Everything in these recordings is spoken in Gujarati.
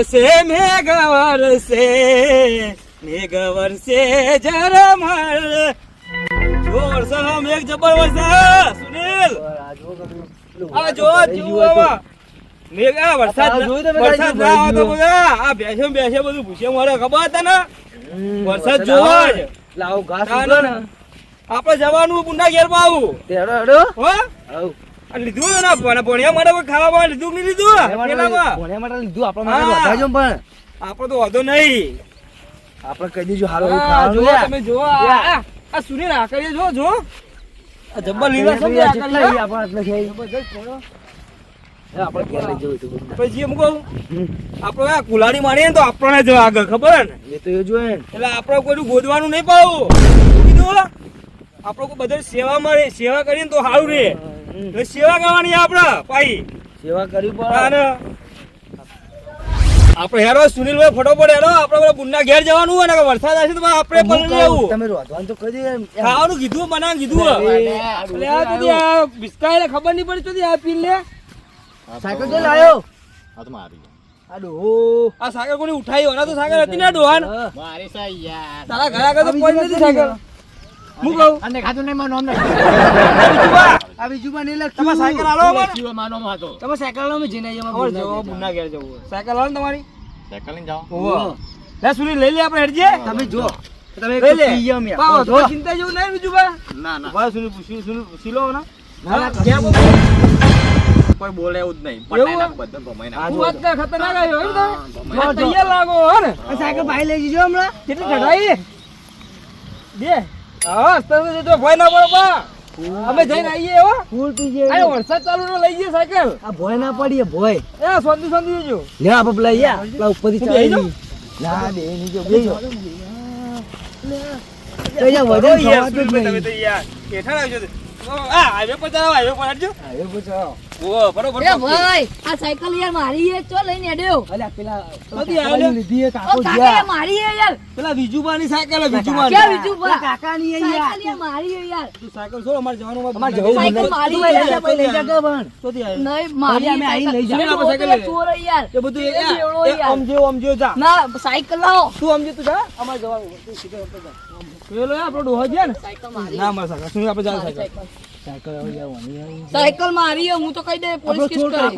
વરસે મેઘ વરસે મેઘ વરસે ઝરમર જો વરસાદ આમ મેઘ જબર વરસે સુનિલ. આ જો જો આવા. મેઘ આ વરસાદ વરસાદ ના આવે તો બધા. આ બેસે બેસે બધું ભૂસે મારે ખબર હતા ને? વરસાદ જોવા જ. લાવ ઘાસ આપણે જવાનું પુંડા ઘેર આવું હો? આવ. આ લીધું ને ભણ- ભણ્યા માટે ખાવા લીધું નહીં લીધું ભણ્યા માટે લીધું આપણા માટે પણ. આપણે તો વાંધો નહીં. આપણે કહી દઈશું હારું એવું આ ખાવાનું જો તમે જો આ- યા. આ આ સુનિલ આકડીએ જો જો જબ્બર લીલા છે ને કેટલા આકડીએ. ઈ આપણા આટલા છે? એ આપણે ઘેર લઈ જવું હતું. બધું. પછી એમ કહું આપણે આ કુલાડી મારીએ તો આપણને જો આગળ ખબર? ને એ તો એ જોઈએ એટલે આપડે કોઈ ગોદવાનું નહીં પાવું કીધું? આપણે કોઈ બધા સેવા મળે સેવા કરીએ તો સારું રે. સેવા કરવાની આપણે પાઈ. સેવા કરવી પડે. આપણે હેરો સુનિલભાઈ ફટોફટ હેરો. આપણે પેલા બુનના ઘેર જવાનું હોય ને વરસાદ આવશે તો આપણે પણ લેવું તમે રોધવાનું તો કરી ખાવાનું કીધું બનાવ કીધું અરે, એટલે આ આ સુધી આ બિસ્કાય ખબર નહીં પડી તો આ પી લે સાયકલ કઈ લાયો આ તો મારી. આ આ સાગર કોની ઉઠાઈ હોય? તો સાગર હતી ને ડોહાન. મારી સા યાર. તારા ઘરે આગળ તો પડી નથી સાગર હું કહું? અને ખાધું નહીં માનો અમને બીજું બા, આ બીજું પણ નહીં તમારે સાયકલ આલો અમારે માનો હતો તમે સાયકલ લો, અમે જઈને અમારે ભૂલના જવો ઘેર. ઘેર જવું સાયકલ હાલો તમારી? સાયકલ લઈને જાઓ. ઓહો. લે સુનિલ લઈ લે આપણે હેડજે તમે જો તમે લઈ લે. તો ચિંતા જેવું નહીં ના ના. પૂછી લો ના, ના, ક્યાં કોઈ બોલે એવું જ નહીં. ખતરનાક આવ્યો. તૈયાર લાગો હો ને. આ સાયકલ ભાઈ લઈ જજો હમણાં. કેટલી ચઢાઈ? બે. હા અસ્તર તો ભય ના પડે બા. અમે જઈને આવીએ હો. ફૂલ પી જાય અરે વરસાદ ચાલુ ને લઈ જઈએ સાયકલ. આ ભોય ના પડીએ ભોય. એ સોંધી સોંધી જજો લે યા પેલા ના બે જો. તો યાર, તમે તો યાર આવજો. આ હાઈવે પર ચલાવો હાઈવે પર હટજો હા, એ પૂછો. ઓ બરોબર એ ભાઈ આ સાયકલ યાર મારી હે ચો લઈને હેડ્યો અલ્યા, પેલા બધી લીધી એ કાકો કાકા મારી હે યાર પેલા વિજુબાની સાયકલ વિજુબાની. ક્યાં બીજું કાકાની એ યાર. યાર મારી હે યાર તું સાયકલ છોડ, અમારે જવાનું અમારે જવું સાયકલ મારી તું લઈ જા, ભાઈ, લઈ જા કે પણ. ચોથી આવી. નહીં મારી અમે હે લઈ સાયકલ. આપણે તો ચોર યાર એ બધું એ- એ એ યાર. આમ જેવો, જા. ના સાયકલ લાવો તું આમ તું જા, અમારે જવાનું. તું સીધો ઉપર જા. પેલો આપણો ડોહો છે ને? સાયકલ મારી ના, મારા સાયકલ. શું આપણે જાવ સાયકલ. સાયકલ મારી હે હું તો કહી દે પોલીસ કેસ કરે.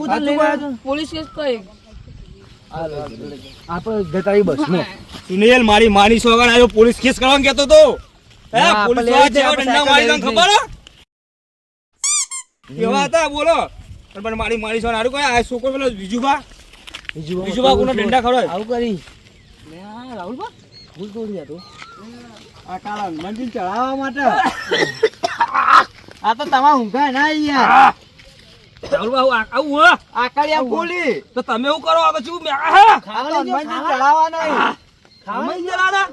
પોલીસ કેસ કરે આપણે ગતાવી બસ નો. સુનિલ મારી માની સોગણ આવ્યો પોલીસ કેસ કરવાનું કેતો તો. હે પોલીસવાળા મારી તને ખબર? હે? કેવા હતા બોલો. પણ મારી માની સોગણ હારું કોઈ આ છોકરો પેલો વિજુભા? બીજું બીજું કોનો ડંડા ખરો આવું કરી. લે આ રાહુલબા ભૂલ થોડી આ આ કાળા હનુમાનજી ચડાવવા માટે. આ તો તમાર ઊંઘા ના યાર બા આવું આવું હો. આકડિયા ફૂલી તો તમે એવું કરો? આ પછી મેં આ તો હનુમાનજી ચડાવવા નહીં તો-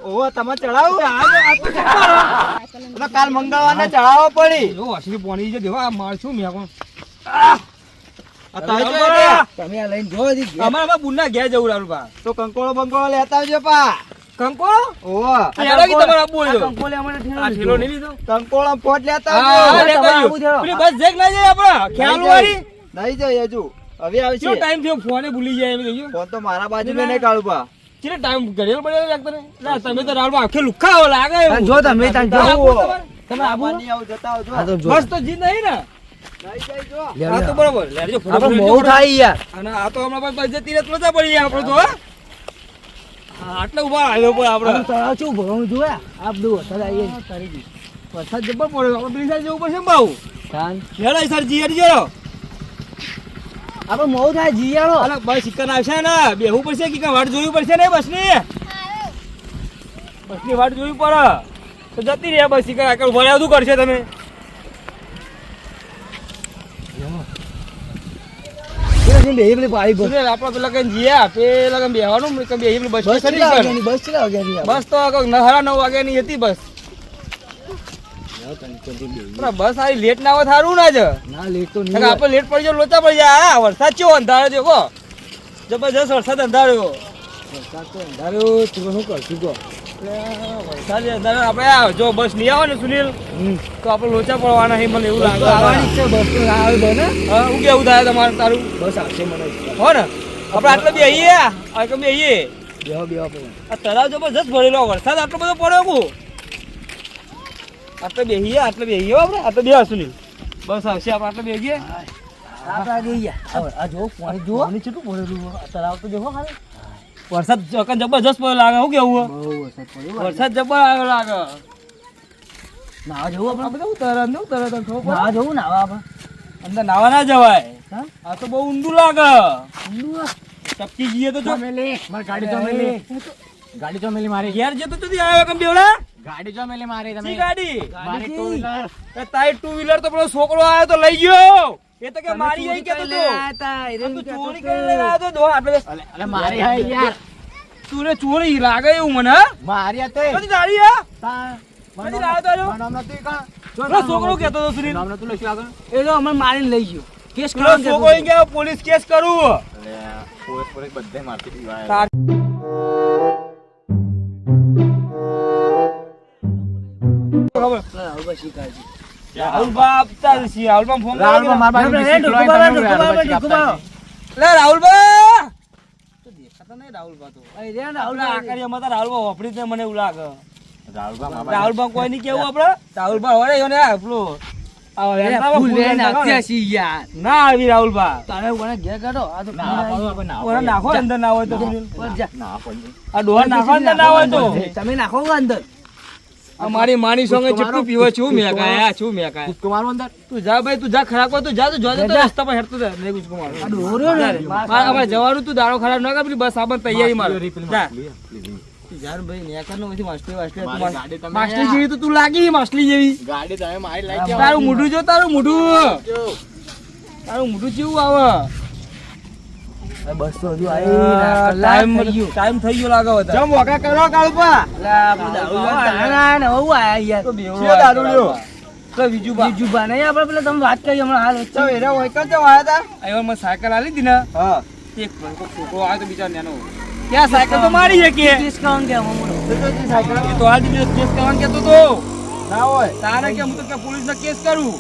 તો શું? તો કાલ મંગળવારને ચડાવવા પડી. જો વાસળી પોણી છે દેવા મારશું મેં તો તમે આ લઈને જો. અમારે બા બુનના ઘેર જવું રાહુલ બા. તો કંકોળો બંકોળો લેતા આવજો પા. યાર, કે તમારે કંકોળે અમને ઠેલો આ ઠેલો નહીં લીધો? કંકોળો પોટ લેતા હા, આવજો હા, લે તમારે કર્યું. આવું થયો. પેલી બસ જેક ના જાય આપડે. ખ્યાલ વાળી નહીં જાય. હજુ હવે આવશે શું ટાઈમ થયો? ફોને ભૂલી જાય એમ કહ્યું ફોન તો મારા બાજુ નહીં કાઢું પા ટાઈમ ઘડિયાળ પડે લાગતો ને ના તમે તો રાડવા આખે લુખ્ખા હો લાગે જો તમે જો. તમે આ આવું? બાની જતા આવજો બસ તો જીત નહીં ને. આ તો બરોબર. લેજો આપણે બહુ થાય યાર. અને આ તો હમણાં પાસે જતી રહે તો મજા પડી જાય આપણે તો હા? આટલા ઊભા આવ્યો પણ આપણે. તળાવ શું ભરવાનું જોયા આ બધું વરસાદ આવી દી વરસાદ જબર પડે આપણે પેલી સાઈડ જવું પડશે ને બાઉ? તાન. લેડો સર જી હટી જરો આપણે મોઉ થાય જીયાળો અરે બસ સિક્કન આવશે ને. બેહવું પડશે કે વાટ જોવી પડશે ને બસની? બસની વાટ જોવી પડે. તો જતી રહે બસ સિક્કન આગળ ઊભા કરશે તમે. જેમ બેહી પેલી પાડી બસ આપણે પેલા કઈ જીયા પેલા કઈ બેહવાનું કઈ બેહી પેલી બસ બસ કેટલા વાગ્યાની? બસ કેટલા વાગ્યાની બસ તો સાડા નવ વાગ્યાની હતી બસ. બસ આવી લેટ ના આવે સારું ના જ ના લેટ તો નહીં આપણે લેટ પડી જાય લોચા પડી જાય. આ વરસાદ ચેવો અંધારો છે કો જબરજસ્ત વરસાદ અંધાર્યો વરસાદ તો અંધાર્યો, તું શું કરશું કહો? વરસાદ આપણે જો બસ નહીં આવે ને સુનિલ તો આપણે લોચા પડવાના છે મને એવું બસ તો લાગે. આવવાની છે, બસ તો આવે બને. હું કેવું થાય તમારે તારું? બસ આવશે મને. હો ને. આપણે આટલે બે આવીએ આ? કે બે આવીએ બેહો બેહો આ તળાવ જબરજસ્ત ભરેલો વરસાદ આટલો બધો પડ્યો કુ? આટલે બેહીએ આટલે બેહીએ આપણે. આટલે બે નહીં બસ આવશે આપણે આટલે બેહીએ ગયા આ જો પાણી જો પાણી કેટલું પડેલું તળાવ તો જોવો ખાલી. વરસાદ જબરજસ્ત પડ્યો લાગે શું કેવું વરસાદ જબર આવ્યો લાગે. નાવા જવું આપણે? શું તરત ને તરત નાવા જવું નાવા આપણે? અંદર નાવા ના જવાય. આ તો બહુ ઊંડું લાગે. ટપકી જઈએ તો ગાડી મેલી મેલી મારી. ઘેર જતો તો આવ્યો કેમ બેવડા? ગાડી જો મેલી મારી તમે. ગાડી? મારી ટુ વ્હીલર તારી ટુ વ્હીલર તો પેલો છોકરો આવ્યો તો લઈ ગયો. એ તો કે મારી તો ચોરી કરીને આવ્યો તો દો આપણે. બેસ. અલે અલે મારી હે યાર. તું ચોરી લાગે એવું મને હા? મારી હતી કદી તારી હે? કદી લાવ્યો તો આજો? નામ નથી કાં? છોકરો કેતો તો સુનિલ. નામ નતું લખ્યું આગળ? એ તો અમને મારીને લઈ ગયો. કેસ કરો છોકરો હતો. પોલીસ કેસ કરું. પોલીસ પોલીસ બધે મારતી દીવાય ખબર પેલા રાહુલભાઈ શીખાય છે. રાહુલ ફોન માર લે બા તો દેખાતા નહીં રાહુલ બા તો અહીં રે રાહુલ રાહુલભાઈ. આકારીયામાં તો રાહુલ બા વાપરી જ મને એવું લાગે. રાહુલબા માર રાહુલ બા કોઈ નહીં કેવું આપણે? રાહુલ બા વળે એને આ પેલો. આ અરે, વેણતામાં ફૂલ ફૂલ લઈને નાખો ને. આવતી હશી યાર. ના આવી રાહુલ બા તારે કોને ઘેર કાઢો? આ તો ના, ફૂલ આપણે ના ઓરે નાખો અંદર ના હોય તો સુનિલ. પર જા. ના પડે આ ડોહા નાખો અંદર ના હોય તો. તમે નાખો અંદર. આ મારી માની સંગે ચીટકું પીવે છું મેં કાયા છું મે કાયા કૂદકો અંદર તું જા ભાઈ તું જા ખરાબ હોય તો જા તો જોજે તો રસ્તા પર હેરતો જા નહીં ને મારે. આપણે જવાનું તું દારો ખરાબ ના કર બસ આબર તૈયારી માર. જા. યાર ભાઈ નેકર નો પછી માછલી વાછલી તું મારી ગાડી તમે માછલી જેવી તો તું લાગી માછલી જેવી. ગાડી તમે મારી લઈ. તારું મોઢું જો તારું મોઢું. તારું મોઢું જેવું આવે? બસ તો હજુ ના, ટાઈમ ટાઈમ થઈ ગયો. લાગે વધારે. જમ વગા કરો કાળુપા તાણા ને હવે આયા યાર. તો બેવો દારૂડિયો? તો બીજું બા. બીજું બા નહીં આપણે પેલા તમે વાત કરી હમણાં હાલ વચ્ચે. એરા હોય કે જવા આયા તા. આયો મને સાયકલ આલી હતી ને. હા. એક ફોટો આવ્યો તો બિચારો નેનો. ક્યાં સાયકલ તો મારી છે કે ડિસ્કાઉન્ટ કે હમણાં. એ તો આજ દિવસ કેસ કરવાનું કેતો તો. ના હોય. તારે કે હું તો કે પોલીસને કેસ કરું?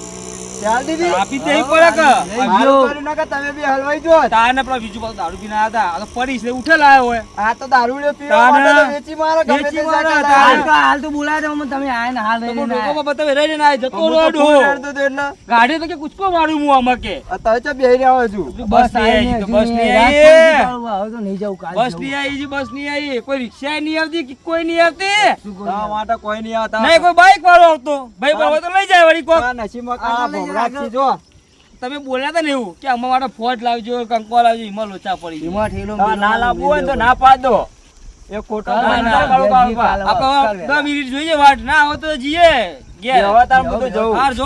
આપી તે પડે કે મારું. ના કે તમે બી હલવાઈ જો તાને પેલા બીજું પાછું દારૂ પીને આવ્યા હતા. આ તો પડી છે ઉઠેલા આવ્યો હોય. આ તો દારૂડિયો પીવા માટે તો વેચી મારો ગમે વેચી તે મારો, હાલ તો હાલ તો બોલાય તો તમે આય ને હાલ તો પણ આયા. બતાવે રહી ને જતો રોડો. ગાડી તો કે કૂચકો મારું હું આમાં કે. આ તમે ચો બેહી રહ્યો છું બસ નહીં તો બસ નહીં આવી તો નહીં જાવ કાલ બસ. નહીં આવી બસ નહીં આવી કોઈ રિક્ષા નહીં આવતી કે કોઈ નહીં આવતી? યાર? માટે કોઈ નહીં આવતા. નહીં કોઈ બાઈક વાળો આવતો. ભાઈ બરાબર તો લઈ જાય વળી કોક. નસીબમાં કાળા જો તમે બોલ્યા હતા ને એવું કે આમાં માટે ફોજ લાવજો કંકો લાવજો એમાં લોચા પડી એમાં ઠેલો ના લાવવું હોય તો ના પાડ દો એ ખોટો આપણે દસ મિનિટ જોઈએ વાટ ના આવે તો જઈએ હવે તાર હાર જો.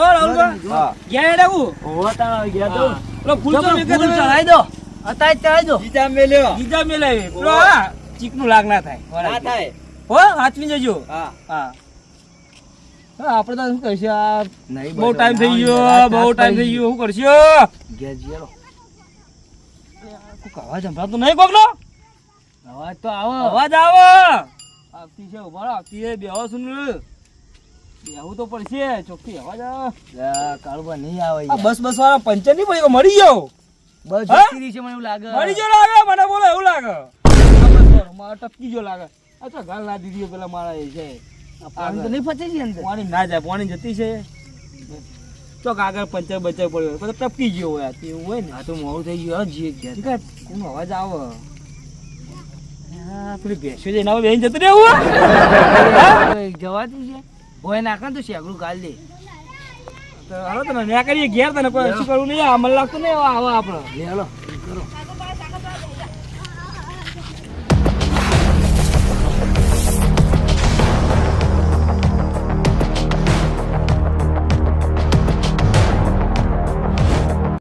તાર ગયા તો. ચડાઈ દો ચડાઈ દો મેલ્યો. મેલાવી. ચીકનું લાગ ના થાય ના થાય. હો હાચવી જજો. હા હા, આપણે તો શું કરશે? આ બહુ ટાઈમ થઈ ગયો બહુ ટાઈમ થઈ ગયો શું કરશે? ઘેર કોક અવાજ સંભળાતો નહીં કોકનો? અવાજ તો આવો. અવાજ આવે. આવતી છે ઊભા આવતી છે બેહો સુન. બેહવું તો પડશે ચોખ્ખી અવાજ આવે. કાળુબા નહીં આવે આ બસ બસ વાળા પંચર નહીં પડી મરી ગયો. બસ? જતી છે મને એવું લાગે. મરી ગયો લાગે મને બોલો એવું લાગે. મારે ટપકી ગયો લાગે. અચ્છા ગાલ ના દીધી પેલા મારા એ છે. પાણી તો નહીં ફસે છે અંદર? પાણી ના જાય પાણી જતી છે. ચોક આગળ પંચર બચર પડ્યો તો ટપકી ગયો હોય એવું હોય ને. આ તો મોડું થઈ ગયું હજી ગયા છે, કોનો અવાજ આવે? પેલી ભેંસો જઈને આવે બેન જતું રહેવું જવાતું છે. હોય નાખે ને તો શેકડું ગાળ દે. તો હાલો તને ન્યા કરીએ ઘેર તને કોઈ શું કરવું નહીં આ મને લાગતું નહીં આવો આપણે. લે હાલો.